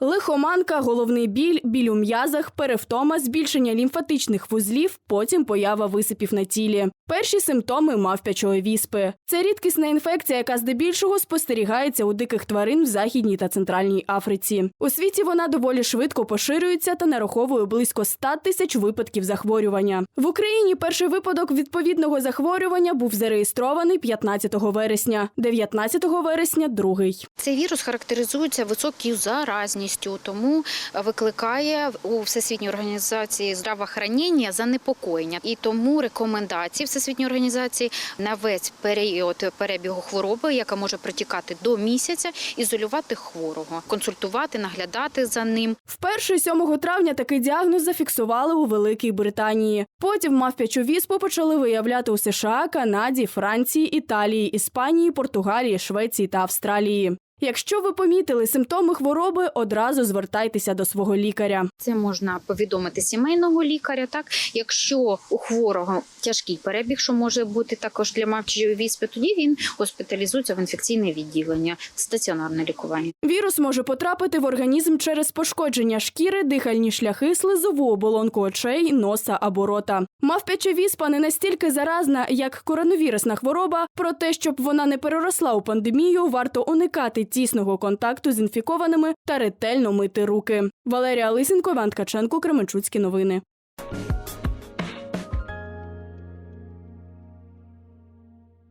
Лихоманка, головний біль, біль у м'язах, перевтома, збільшення лімфатичних вузлів, потім поява висипів на тілі. Перші симптоми мавпячої віспи. Це рідкісна інфекція, яка здебільшого спостерігається у диких тварин в Західній та Центральній Африці. У світі вона доволі швидко поширюється та нараховує близько 100 тисяч випадків захворювання. В Україні перший випадок відповідного захворювання був зареєстрований 15 вересня, 19 вересня – другий. Цей вірус характеризується високою заразністю, тому викликає у Всесвітній організації здравоохранення занепокоєння. І тому рекомендації Всесвітньої організації на весь період перебігу хвороби, яка може протікати до місяця, ізолювати хворого, консультувати, наглядати за ним. Вперше 7 травня такий діагноз зафіксували у Великій Британії. Потім мавпячу віспу почали виявляти у США, Канаді, Франції, Італії, Іспанії, Португалії, Швеції та Австралії. Якщо ви помітили симптоми хвороби, одразу звертайтеся до свого лікаря. Це можна повідомити сімейного лікаря. Так, якщо у хворого тяжкий перебіг, що може бути також для мавчої віспи, тоді він госпіталізується в інфекційне відділення, стаціонарне лікування. Вірус може потрапити в організм через пошкодження шкіри, дихальні шляхи, слизову оболонку очей, носа або рота. Мавпяча віспа не настільки заразна, як коронавірусна хвороба. Проте, щоб вона не переросла у пандемію, варто уникати тісного контакту з інфікованими та ретельно мити руки. Валерія Лисенко, Іван Ткаченко, Кременчуцькі новини.